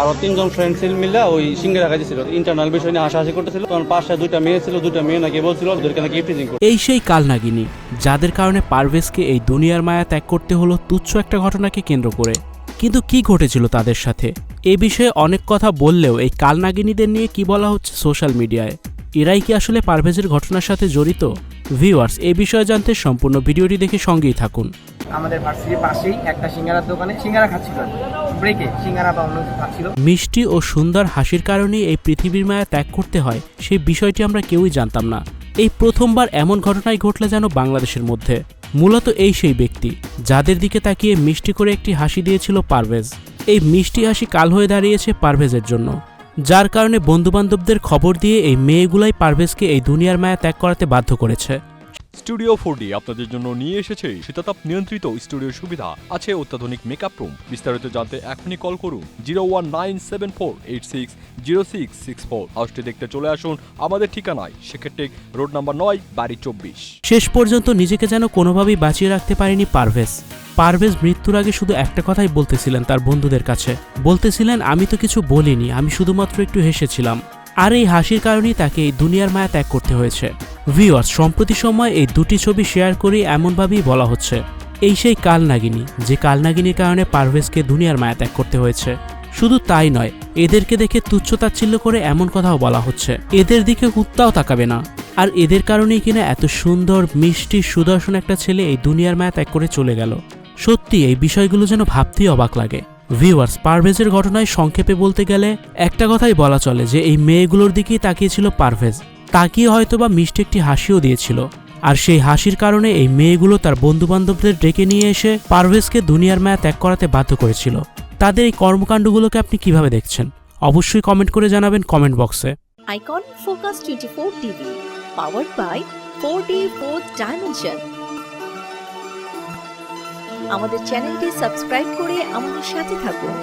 আরও তিনজন ফ্রেন্ড ছিল মিলে ওই সিঙ্গারা খাইছিল ইন্টারনাল বিষয় নিয়ে হাসাহাসি করতেছিল। তখন পাশে দুইটা মেয়ে ছিল, দুইটা মেয়ে নাকি বলছিল, ওদেরকে নাকি ইফটিজিং এই সেই কালনাগিনী, যাদের কারণে পারভেজকে এই দুনিয়ার মায়া ত্যাগ করতে হলো তুচ্ছ একটা ঘটনাকে কেন্দ্র করে। কিন্তু কি ঘটেছিল তাদের সাথে? এ বিষয়ে অনেক কথা বললেও এই কালনাগিনীদের নিয়ে কি বলা হচ্ছে সোশ্যাল মিডিয়ায় এরাই কি আসলে পারভেজের ঘটনার সাথে জড়িত? ভিউয়ার্স এ বিষয়ে জানতে সম্পূর্ণ ভিডিওটি দেখে সঙ্গেই থাকুন। আমাদের ভার্সিটির পাশেই একটা সিঙ্গারার দোকানে সিঙ্গারা খাচ্ছিল। ব্রেকে সিঙ্গারা বা অন্য খাচ্ছিল। মিষ্টি ও সুন্দর হাসির কারণেই এই পৃথিবীর মায়া ত্যাগ করতে হয়, সেই বিষয়টি আমরা কেউই জানতাম না। এই প্রথমবার এমন ঘটনাই ঘটলে যেন বাংলাদেশের মধ্যে। মূলত এই সেই ব্যক্তি, যাদের দিকে তাকিয়ে মিষ্টি করে একটি হাসি দিয়েছিল পারভেজ। এই মিষ্টি হাসি কাল হয়ে দাঁড়িয়েছে পারভেজের জন্য। যার কারণে বন্ধুবান্ধবদের খবর দিয়ে এই মেয়েগুলাই পারভেজকে এই দুনিয়ার মায়া ত্যাগ করাতে বাধ্য করেছে। স্টুডিও ফোর আপনাদের জন্য নিয়ে এসেছে শীতাতাপ নিয়ন্ত্রিত স্টুডিও সুবিধা। আছে অত্যাধুনিক মেকআপ রুম বিস্তারিত জানতে এখনই কল করুন zero one nine seven four eight six zero six six four হাউসটি দেখতে চলে আসুন আমাদের ঠিকানায়। সেক্ষেত্রে রোড নাম্বার নয়, বাড়ি চব্বিশ। শেষ পর্যন্ত নিজেকে যেন কোনোভাবেই বাঁচিয়ে রাখতে পারেনি পারভেজ। পারভেজ মৃত্যুর আগে শুধু একটা কথাই বলতেছিলেন তার বন্ধুদের কাছে। বলতেছিলেন, আমি তো কিছু বলিনি, আমি শুধুমাত্র একটু হেসেছিলাম। আর এই হাসির কারণেই তাকে এই দুনিয়ার মায়া ত্যাগ করতে হয়েছে। ভিওয়ার্স সম্প্রতি সময় এই দুটি ছবি শেয়ার করে এমনভাবেই বলা হচ্ছে। এই সেই কালনাগিনী যে কালনাগিনীর কারণে পারভেজকে দুনিয়ার মায়া ত্যাগ করতে হয়েছে। শুধু তাই নয়, এদেরকে দেখে তুচ্ছতাচ্ছিল্য করে এমন কথাও বলা হচ্ছে। এদের দিকে কুত্তাও তাকাবে না। আর এদের কারণেই কিনা এত সুন্দর, মিষ্টি, সুদর্শন একটা ছেলে এই দুনিয়ার মায়া ত্যাগ করে চলে গেল। সত্যি, এই বিষয়গুলো যেন ভাবতেই অবাক লাগে। ভিউয়ার্স পারভেজের ঘটনায় সংক্ষেপে বলতে গেলে একটা কথাই বলা চলে যে, এই মেয়েগুলোর দিকেই তাকিয়েছিল পারভেজ। তাকিয়ে হয়তোবা মিষ্টি একটি হাসিও দিয়েছিল। আর সেই হাসির কারণে এই মেয়েগুলো তার বন্ধুবান্ধবদের ডেকে নিয়ে এসে পারভেজকে দুনিয়ার মায়া ত্যাগ করাতে বাধ্য করেছিল। তাদের এই কর্মকাণ্ডগুলোকে আপনি কীভাবে দেখছেন? অবশ্যই কমেন্ট করে জানাবেন কমেন্ট বক্সে। Icon Focus twenty four TV powered by four D four dimension আমাদের চ্যানেলটি সাবস্ক্রাইব করে আমাদের সাথে থাকুন।